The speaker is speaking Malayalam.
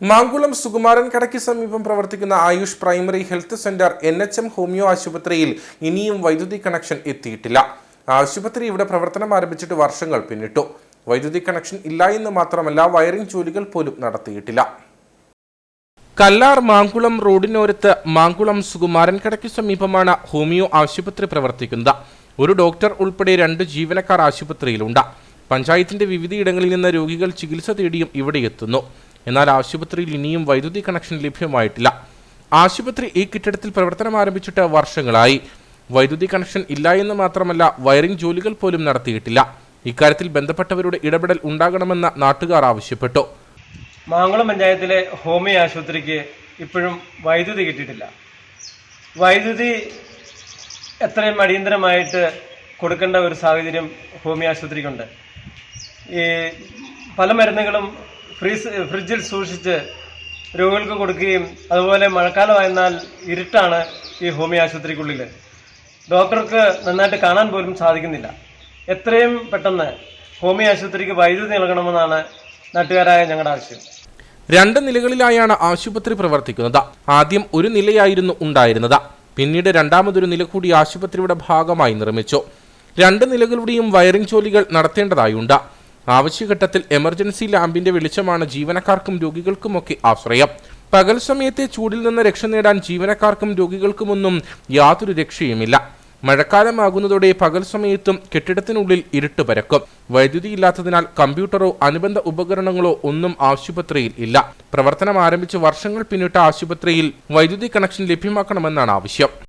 മാങ്കുളം സുകുമാരൻ കടയ്ക്ക് സമീപം പ്രവർത്തിക്കുന്ന AYUSH primary health centre N H M homoeo ആശുപത്രിയിൽ ഇനിയും വൈദ്യുതി കണക്ഷൻ എത്തിയിട്ടില്ല. ആശുപത്രി ഇവിടെ പ്രവർത്തനം ആരംഭിച്ചിട്ട് വർഷങ്ങൾ പിന്നിട്ടു. വൈദ്യുതി കണക്ഷൻ ഇല്ല എന്ന് മാത്രമല്ല വയറിംഗ് ജോലികൾ പോലും നടത്തിയിട്ടില്ല. കല്ലാർ മാങ്കുളം റോഡിനോരത്ത് മാങ്കുളം സുകുമാരൻ കടയ്ക്ക് സമീപമാണ് ഹോമിയോ ആശുപത്രി പ്രവർത്തിക്കുന്നത്. ഒരു ഡോക്ടർ ഉൾപ്പെടെ രണ്ട് ജീവനക്കാർ ആശുപത്രിയിലുണ്ട്. പഞ്ചായത്തിന്റെ വിവിധയിടങ്ങളിൽ നിന്ന് രോഗികൾ ചികിത്സ തേടിയും ഇവിടെ എത്തുന്നു. എന്നാൽ ആശുപത്രിയിൽ ഇനിയും വൈദ്യുതി കണക്ഷൻ ലഭ്യമായിട്ടില്ല. ആശുപത്രി ഈ കെട്ടിടത്തിൽ പ്രവർത്തനം ആരംഭിച്ചിട്ട് വർഷങ്ങളായി. വൈദ്യുതി കണക്ഷൻ ഇല്ല എന്ന് മാത്രമല്ല വയറിംഗ് ജോലികൾ പോലും നടത്തിയിട്ടില്ല. ഇക്കാര്യത്തിൽ ബന്ധപ്പെട്ടവരുടെ ഇടപെടൽ ഉണ്ടാകണമെന്ന് നാട്ടുകാർ ആവശ്യപ്പെട്ടു. മാങ്കുളം പഞ്ചായത്തിലെ ഹോമിയോ ആശുപത്രിക്ക് ഇപ്പോഴും വൈദ്യുതി കിട്ടിയിട്ടില്ല. വൈദ്യുതി എത്രയും അടിയന്തരമായിട്ട് കൊടുക്കേണ്ട ഒരു സാഹചര്യം ഹോമിയോ ആശുപത്രിക്കുണ്ട്. ഈ പല മരുന്നുകളും ഫ്രീസ് ഫ്രിഡ്ജിൽ സൂക്ഷിച്ച് രോഗികൾക്ക് കൊടുക്കുകയും അതുപോലെ മഴക്കാലമായിരുന്നാൽ ഇരുട്ടാണ് ഈ ഹോമിയോ ആശുപത്രിക്കുള്ളിൽ ഡോക്ടർക്ക് നന്നായിട്ട് കാണാൻ പോലും സാധിക്കുന്നില്ല. എത്രയും പെട്ടെന്ന് ഹോമിയോ ആശുപത്രിക്ക് വൈദ്യുതി നൽകണമെന്നാണ് നാട്ടുകാരായ ഞങ്ങളുടെ ആവശ്യം. രണ്ട് നിലകളിലായാണ് ആശുപത്രി പ്രവർത്തിക്കുന്നത്. ആദ്യം ഒരു നിലയായിരുന്നു ഉണ്ടായിരുന്നത്. പിന്നീട് രണ്ടാമതൊരു നില കൂടി ആശുപത്രിയുടെ ഭാഗമായി നിർമ്മിച്ചു. രണ്ട് നിലകളുടെയും വയറിംഗ് ജോലികൾ നടത്തേണ്ടതായുണ്ട്. ആവശ്യഘട്ടത്തിൽ എമർജൻസി ലാമ്പിന്റെ വെളിച്ചമാണ് ജീവനക്കാർക്കും രോഗികൾക്കുമൊക്കെ ആശ്രയം. പകൽ സമയത്തെ ചൂടിൽ നിന്ന് രക്ഷ നേടാൻ ജീവനക്കാർക്കും രോഗികൾക്കുമൊന്നും യാതൊരു രക്ഷയുമില്ല. മഴക്കാലമാകുന്നതോടെ പകൽ സമയത്തും കെട്ടിടത്തിനുള്ളിൽ ഇരുട്ട് പരക്കും. വൈദ്യുതി ഇല്ലാത്തതിനാൽ കമ്പ്യൂട്ടറോ അനുബന്ധ ഉപകരണങ്ങളോ ഒന്നും ആശുപത്രിയിൽ ഇല്ല. പ്രവർത്തനം ആരംഭിച്ച് വർഷങ്ങൾ പിന്നിട്ട ആശുപത്രിയിൽ വൈദ്യുതി കണക്ഷൻ ലഭ്യമാക്കണമെന്നാണ് ആവശ്യം.